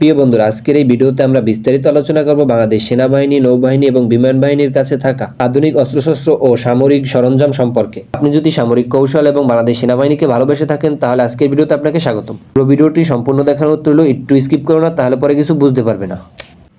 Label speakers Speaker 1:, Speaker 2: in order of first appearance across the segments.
Speaker 1: প্রিয় বন্ধুরা, আজকের এই ভিডিওতে আমরা বিস্তারিত আলোচনা করব বাংলাদেশ সেনাবাহিনী, নৌবাহিনী এবং বিমান বাহিনীর কাছে থাকা আধুনিক অস্ত্রশস্ত্র ও সামরিক সরঞ্জাম সম্পর্কে। আপনি যদি সামরিক কৌশল এবং বাংলাদেশ সেনাবাহিনীকে ভালোবেসে থাকেন, তাহলে আজকের ভিডিওতে আপনাকে স্বাগতম। পুরো ভিডিওটি সম্পূর্ণ উত্তর হলো একটু স্কিপ করো না, তাহলে পরে কিছু বুঝতে পারবে না।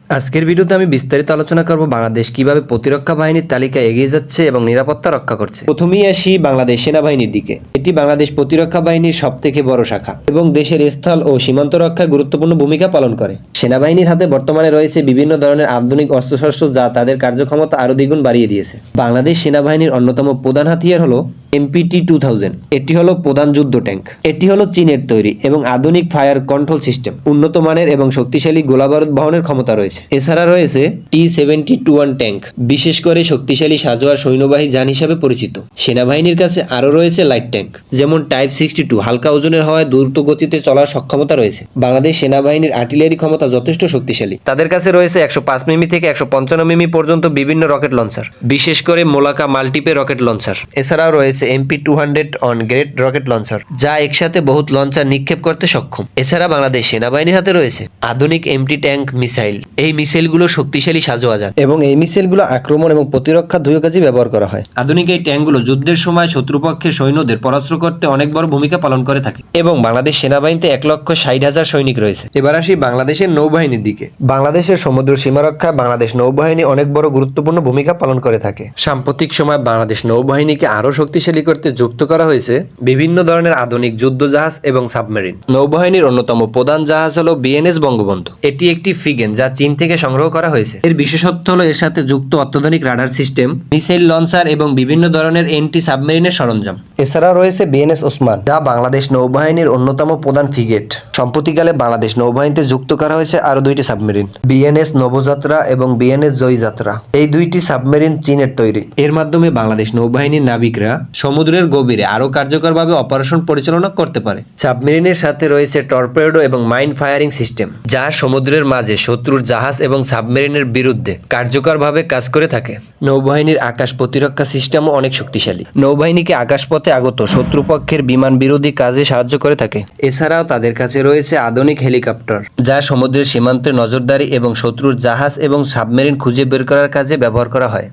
Speaker 1: আজকের ভিডিওতে আমি বিস্তারিত আলোচনা করব বাংলাদেশ কীভাবে প্রতিরক্ষা বাহিনীর তালিকায় এগিয়ে যাচ্ছে এবং নিরাপত্তা রক্ষা করছে। প্রথমেই আসি বাংলাদেশ সেনাবাহিনীর দিকে। এটি বাংলাদেশ প্রতিরক্ষা বাহিনীর সব থেকে বড় শাখা এবং দেশের স্থল ও সীমান্ত রক্ষায় গুরুত্বপূর্ণ ভূমিকা পালন করে। সেনাবাহিনীর হাতে বর্তমানে রয়েছে বিভিন্ন ধরনের আধুনিক অস্ত্রশস্ত্র যা তাদের কার্যক্ষমতা আরও দ্বিগুণ বাড়িয়ে দিয়েছে। বাংলাদেশ সেনাবাহিনীর অন্যতম প্রধান হাতিয়ার হলো এমপিটি টু থাউজেন্ড এটি হলো প্রধান যুদ্ধ ট্যাঙ্ক। এটি হলো চীনের তৈরি এবং আধুনিক ফায়ার কন্ট্রোল সিস্টেম। উন্নত মানের এবং শক্তিশালী গোলাবারুদ বহনের ক্ষমতা রয়েছে। এছাড়া রয়েছে T seventy two one tank, বিশেষ করে শক্তিশালী সাজোয়া সৈন্যবাহী যান হিসাবে পরিচিত। সেনাবাহিনীর কাছে আরও রয়েছে লাইট ট্যাঙ্ক, যেমন টাইপ সিক্সটি টু হালকা ওজনের হওয়ায় দ্রুত গতিতে চলার সক্ষমতা রয়েছে। বাংলাদেশ সেনাবাহিনীর আর্টিলারি ক্ষমতা যথেষ্ট শক্তিশালী। তাদের কাছে রয়েছে একশো পাঁচ মিমি থেকে একশো পঞ্চান্ন মিমি পর্যন্ত বিভিন্ন রকেট লঞ্চার, বিশেষ করে মোলাকা মাল্টিপে রকেট লঞ্চার। এছাড়াও রয়েছে MP two hundred on grade rocket launcher যা একসাথে বহুত লঞ্চার নিক্ষেপ করতে সক্ষম। এছাড়া বাংলাদেশ সেনাবাহিনীর হাতে রয়েছে আধুনিক এমটি ট্যাঙ্ক মিসাইল। এই মিসাইলগুলো শক্তিশালী সাজোয়া যান এবং এই মিসাইলগুলো আক্রমণ এবং প্রতিরক্ষা দুই কাজে ব্যবহার করা হয়। আধুনিক এই ট্যাঙ্কগুলো যুদ্ধের সময় শত্রুপক্ষের সৈন্যদের পরাস্ত্র করতে অনেক বড় ভূমিকা পালন করে থাকে। এবং বাংলাদেশ সেনাবাহিনীতে এক লক্ষ ষাট হাজার সৈনিক রয়েছে। এবার আসি বাংলাদেশের নৌবাহিনীর দিকে। বাংলাদেশের সমুদ্র সীমারক্ষায় বাংলাদেশ নৌবাহিনী অনেক বড় গুরুত্বপূর্ণ ভূমিকা পালন করে থাকে। সাম্প্রতিক সময় বাংলাদেশ নৌবাহিনীকে আরও শক্তিশালী করতে যুক্ত করা হয়েছে বিভিন্ন ধরনের আধুনিক যুদ্ধ জাহাজ এবং সাবমেরিন। নৌবাহিনীর অন্যতম প্রধান জাহাজ হলো বিএনএস বঙ্গবন্ধু। এটি একটি ফিগেন যা চীন থেকে সংগ্রহ করা হয়েছে। এর বিশেষত্ব হলো এর সাথে যুক্ত অত্যাধুনিক রাডার সিস্টেম মিসাইল লঞ্চার এবং বিভিন্ন ধরনের এন্টি সাবমেরিনের সরঞ্জাম। এছাড়াও রয়েছে বিএনএস ওসমান যা বাংলাদেশ নৌবাহিনীর অন্যতম প্রধান ফ্রিগেট। সম্প্রতিকালে বাংলাদেশ নৌবাহিনীতে যুক্ত করা হয়েছে আরও দুইটি সাবমেরিন বিএনএস নবযাত্রা এবং বিএনএস জয়যাত্রা। এই দুইটি সাবমেরিন চীনের তৈরি। এর মাধ্যমে বাংলাদেশ নৌবাহিনীর নাবিকরা সমুদ্রের গভীরে আরও কার্যকরভাবে অপারেশন পরিচালনা করতে পারে। সাবমেরিনের সাথে রয়েছে টর্পেডো এবং মাইন ফায়ারিং সিস্টেম, যা সমুদ্রের মাঝে শত্রুর জাহাজ এবং সাবমেরিনের বিরুদ্ধে কার্যকরভাবে কাজ করে থাকে। নৌবাহিনীর আকাশ প্রতিরক্ষা সিস্টেমও অনেক শক্তিশালী। নৌবাহিনীকে আকাশপথে আগত শত্রুপক্ষের বিমান বিরোধী কাজে সাহায্য করে থাকে। এছাড়াও তাদের কাছে রয়েছে আধুনিক হেলিকপ্টার, যা সমুদ্রের সীমান্তে নজরদারি এবং শত্রুর জাহাজ এবং সাবমেরিন খুঁজে বের করার কাজে ব্যবহার করা হয়।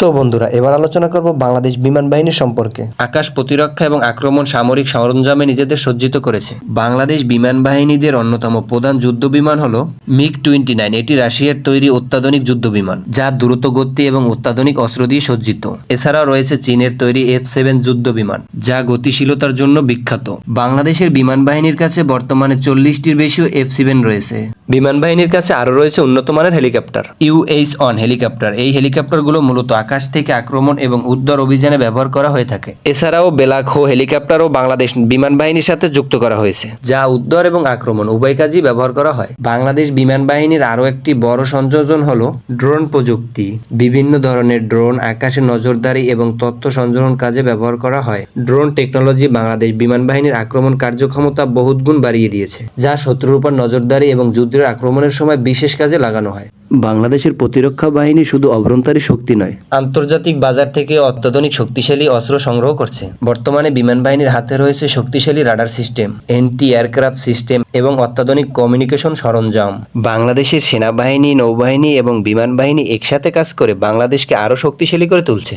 Speaker 1: তো বন্ধুরা, এবার আলোচনা করব বাংলাদেশ বিমান বাহিনী সম্পর্কে। আকাশ প্রতিরক্ষা এবং আক্রমণ সামরিক সরঞ্জামে নিজেদের সজ্জিত করেছে। বাংলাদেশ বিমান বাহিনীদের অন্যতম প্রধান যুদ্ধ বিমান হলো মিগ টোয়েন্টি নাইন। এটি রাশিয়ার তৈরি অত্যাধুনিক যুদ্ধ বিমান, যা দ্রুত গতি এবং অত্যাধুনিক অস্ত্র দিয়ে সজ্জিত। এছাড়াও রয়েছে চীনের তৈরি এফ সেভেন যুদ্ধ বিমান, যা গতিশীলতার জন্য বিখ্যাত। বাংলাদেশের বিমান বাহিনীর কাছে বর্তমানে চল্লিশটির বেশিও এফ সেভেন রয়েছে। বিমান বাহিনীর কাছে আরও রয়েছে উন্নত মানের হেলিকপ্টার ইউএইচ অন হেলিকপ্টার। এই হেলিকপ্টারগুলো মূলত আকাশ থেকে আক্রমণ এবং উদ্ধার অভিযানে ব্যবহার করা হয়ে থাকে। এছাড়াও বেলাখো হেলিকপ্টারও বাংলাদেশ বিমান বাহিনীর সাথে যুক্ত করা হয়েছে, যা উদ্ধার এবং আক্রমণ উভয় কাজই ব্যবহার করা হয়। বাংলাদেশ বিমান বাহিনীর আরও একটি বড় সংযোজন হলো ড্রোন প্রযুক্তি। বিভিন্ন ধরনের ড্রোন, আকাশে নজরদারি এবং তথ্য সংযোজন কাজে ব্যবহার করা হয়। ড্রোন টেকনোলজি বাংলাদেশ বিমান বাহিনীর আক্রমণ কার্যক্ষমতা বহুত গুণ বাড়িয়ে দিয়েছে, যা শত্রুর উপর নজরদারি এবং যুদ্ধের আক্রমণের সময় বিশেষ কাজে লাগানো হয়। বাংলাদেশের প্রতিরক্ষা বাহিনী শুধু অভ্যন্তরী শক্তি নয়, আন্তর্জাতিক বাজার থেকে অত্যাধুনিক শক্তিশালী অস্ত্র সংগ্রহ করছে। বর্তমানে বিমান বাহিনীর হাতে রয়েছে শক্তিশালী radar system, anti aircraft system এবং অত্যাধুনিক কমিউনিকেশন সরঞ্জাম। বাংলাদেশের সেনাবাহিনী, নৌবাহিনী এবং বিমান বাহিনী একসাথে কাজ করে বাংলাদেশকে আরও শক্তিশালী করে তুলছে।